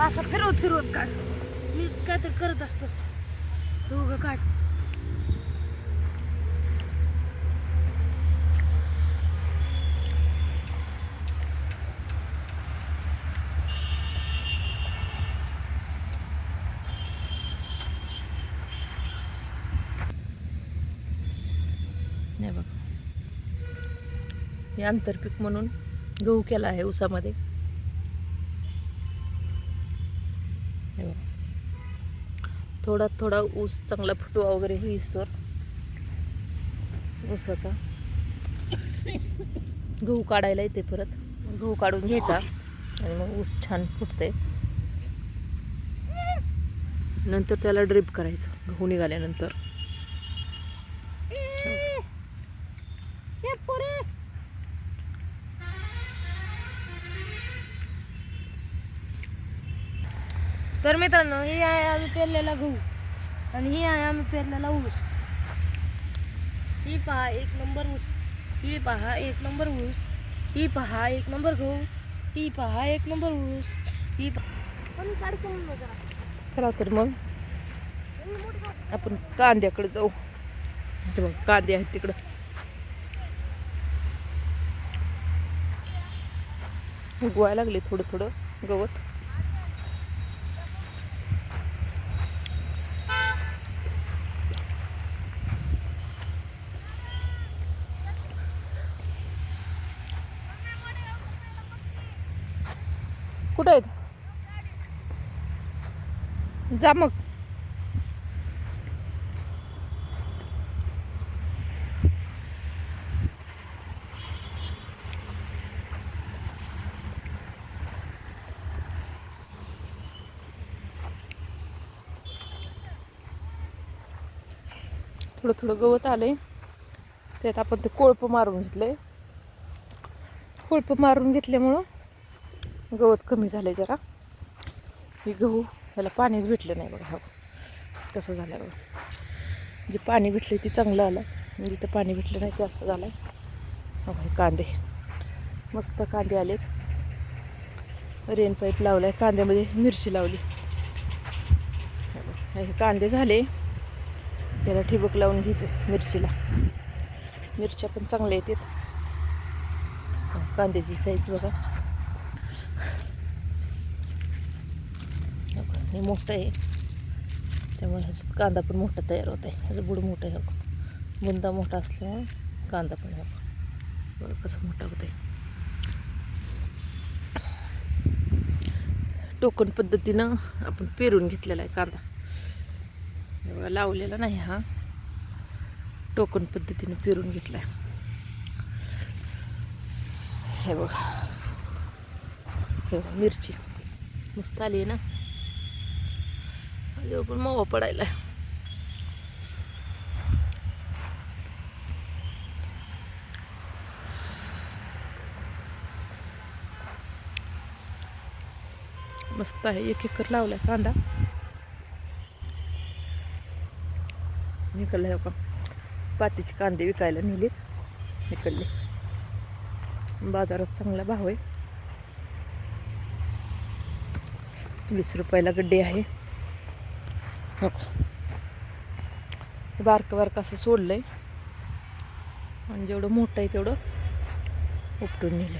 असं फिरवत फिरवत काढ. मी काहीतरी करत असतो. दोघं काढ. नाही बघ. हे आंतरपीक म्हणून गहू केला आहे उसामध्ये हे थोडा थोडा ऊस चांगला फुटवा वगैरे ही तर ऊसाचा गहू काढायला येते परत गहू काढून घ्यायचा आणि मग ऊस छान फुटते नंतर त्याला ड्रिप करायचं गहू निघाल्यानंतर तर मित्रांनो ही आहे आम्ही पेरलेला गहू आणि ही आहे आम्ही पेरलेला ऊस. ही पहा एक नंबर ऊस. ही पहा एक नंबर ऊस. ही पहा एक नंबर गहू. ही पहा एक नंबर ऊस. ही पहा चला तर मग. आपण कांद्याकडे जाऊ. बघ कांदे आहेत तिकडं. उगवायला लागले थोडं थोडं गवत. कुठं आहेत? जा मग. थोडं थोडं गवत आले त्यात आपण ते कोळप मारून घेतले कोळप मारून घेतल्यामुळं गवत कमी झालं आहे जरा. हे गहू ह्याला पाणीच भेटलं नाही बघा. हा कसं झालं बघा. जे पाणी भेटलं ते चांगलं आलं. म्हणजे आणि जिथं पाणी भेटलं नाही ते असं झालं आहे हे कांदे. मस्त कांदे आलेत. रेन पाईप लावला आहे कांद्यामध्ये मिरची लावली. हे कांदे झाले. त्याला ठिबक लावून घ्यायचं मिरचीला. मिरच्या पण चांगल्या येतात. कांद्याची साईज बघा. हे मोठं आहे. त्यामुळे ह्याच्यात कांदा पण मोठा तयार होत आहे ह्याचं बुड मोठं आहे बुंदा मोठा असल्यामुळे कांदा पण आहे बघा. कसं मोठा होत आहे टोकन पद्धतीनं आपण पेरून घेतलेला आहे कांदा. हे बघा लावलेला नाही हा. टोकन पद्धतीनं पेरून घेतलाय. हे बघा. हे बघा मिरची. मस्त आली आहे ना? आल्यावर पण मावा पडायला. मस्त आहे एक एकर लावलाय कांदा. निकलला हो का पातीचे कांदे विकायला नेलेत. निकडले बाजारात चांगला भाव आहे. वीस रुपयाला गड्डे आहे. हो बारकं बारकं असं सोडलंय. आणि जेवढं मोठं आहे तेवढं उपटून नेलं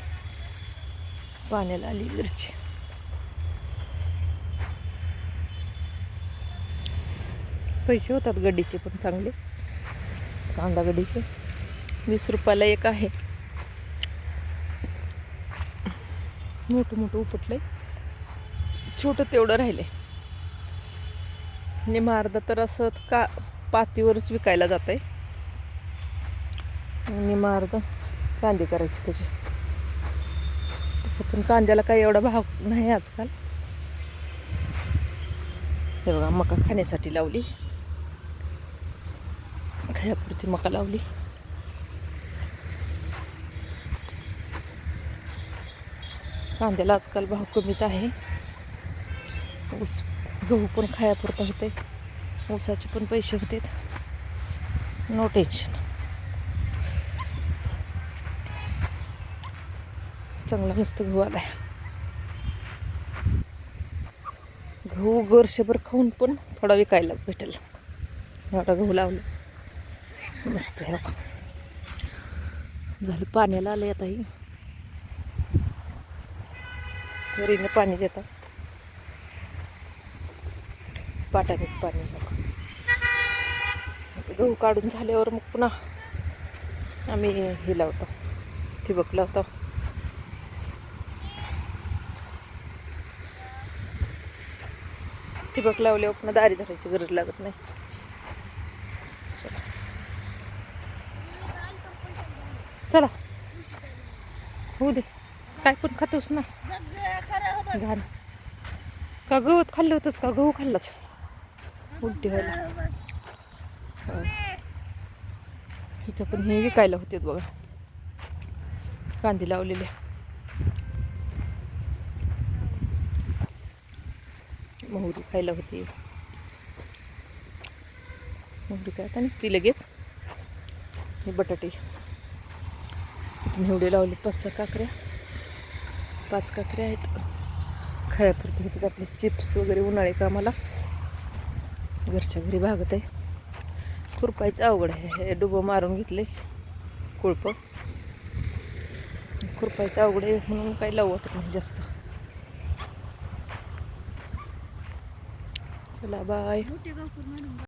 पाण्याला आली मिरची. पैसे होतात गड्डीचे पण चांगले. कांदा गड्डीचे. वीस रुपयाला एक आहे. मोठं मोठं उपटलं आहे छोटं तेवढं राहिलं आहे निम्मा अर्धा तर असं का पातीवरच विकायला जात आहे आणि अर्धा कांदे करायचे त्याचे. तसं पण कांद्याला काही एवढा भाव नाही आजकाल. हे बघा मका खाण्यासाठी लावली. खायापुरती मका लावली. कांद्याला आजकाल भाव कमीच आहे. ऊस गहू पण खायापुरता होते. ऊसाचे पण पैसे होते. नो टेन्शन चांगला मस्त गहू आलाय. गहू वर्षभर खाऊन पण थोडा विकायला भेटेल. एवढा गहू लावला. मस्त आहे झालं पाण्याला आलं आता ही. सरीने पाणी देतात. पाटानेच पाणी. आता गहू काढून झाल्यावर मग पुन्हा आम्ही हे लावतो ठिबक लावतो. ठिबक लावल्यावर पुन्हा दारी धरायची गरज लागत नाही. चला. चला. होऊ दे. काय पण खातोस ना. घाण. का गवत खाल्लं होतंच का? गहू खाल्लाच. उलटी व्हायला हो. इथं पण हे विकायला होते बघा. कांदे लावलेले. मोहरी खायला होती. मोहरी काय आता निघती लगेच. हे बटाटे. इथून एवढे लावले पाच सहा काकऱ्या. पाच काकऱ्या आहेत. खायापुरते होतात आपले चिप्स वगैरे उन्हाळे कामाला घरच्या घरी भागत आहे. खुरपायचं अवघड आहे. हे डुबं मारून घेतले कुळपं. खुरपायचं अवघड आहे म्हणून काही लावू वाटत नाही जास्त. चला बाय